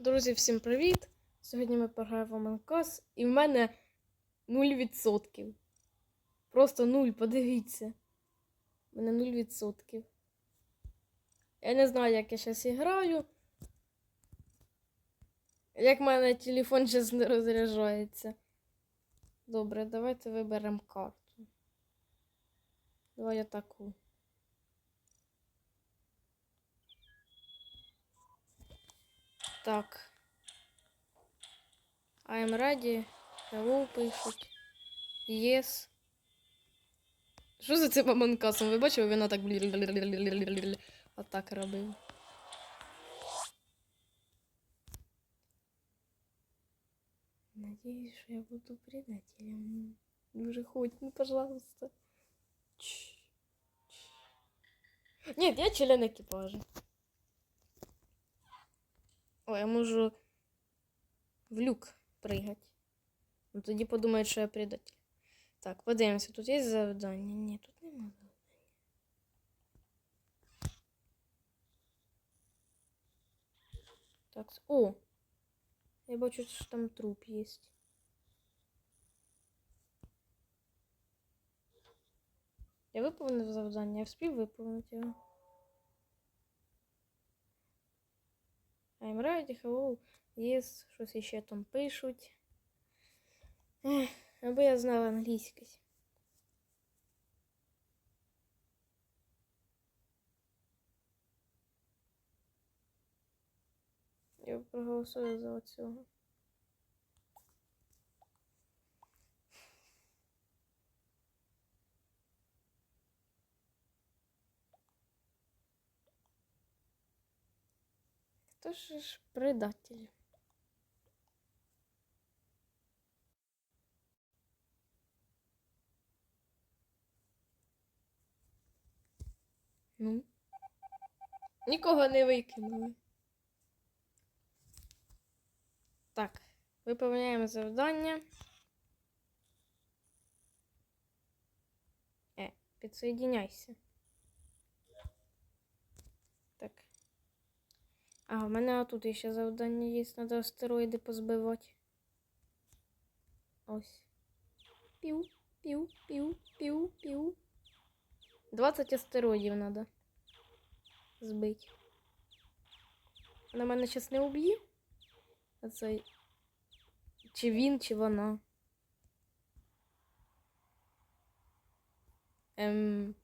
Друзі, всім привіт! Сьогодні ми Among Us, і в мене 0%. Просто 0, подивіться. У мене 0%. Я не знаю, як я зараз граю. Як в мене телефон зараз не розряджається. Добре, давайте виберемо карту. Давай я таку. Так. I'm ready. Hello пишуть. Yes. Що за цим аманкасом? Ви бачили, він так отак робив. Надеюсь, что я буду предателем. Уже хоть, ну, пожалуйста. Ч- Нет, я член экипажа. Ой, я можу в люк пригати. Ну тоді подумають, що я предатель. Так, подивимося, тут є завдання? Ні, тут нема завдання. Так, о! Я бачу, що там труп є. Я виповнив завдання, я вспів виповнити його. I'm ready, hello. Yes, щось іще там пишуть. Ех, аби я знала англійську. Я проголосую за цього. Хто ж предатель? Ну. Нікого не викинули. Так, виповняємо завдання. Е, підсоєдиняйся. Так. А, в мене тут ще завдання є, треба астероїди позбивати. Ось. Пів, пів, пів, пів, пів. 20 астероїдів треба збити. Вона мене зараз не уб'є? А. Чи він, чи вона. Ем.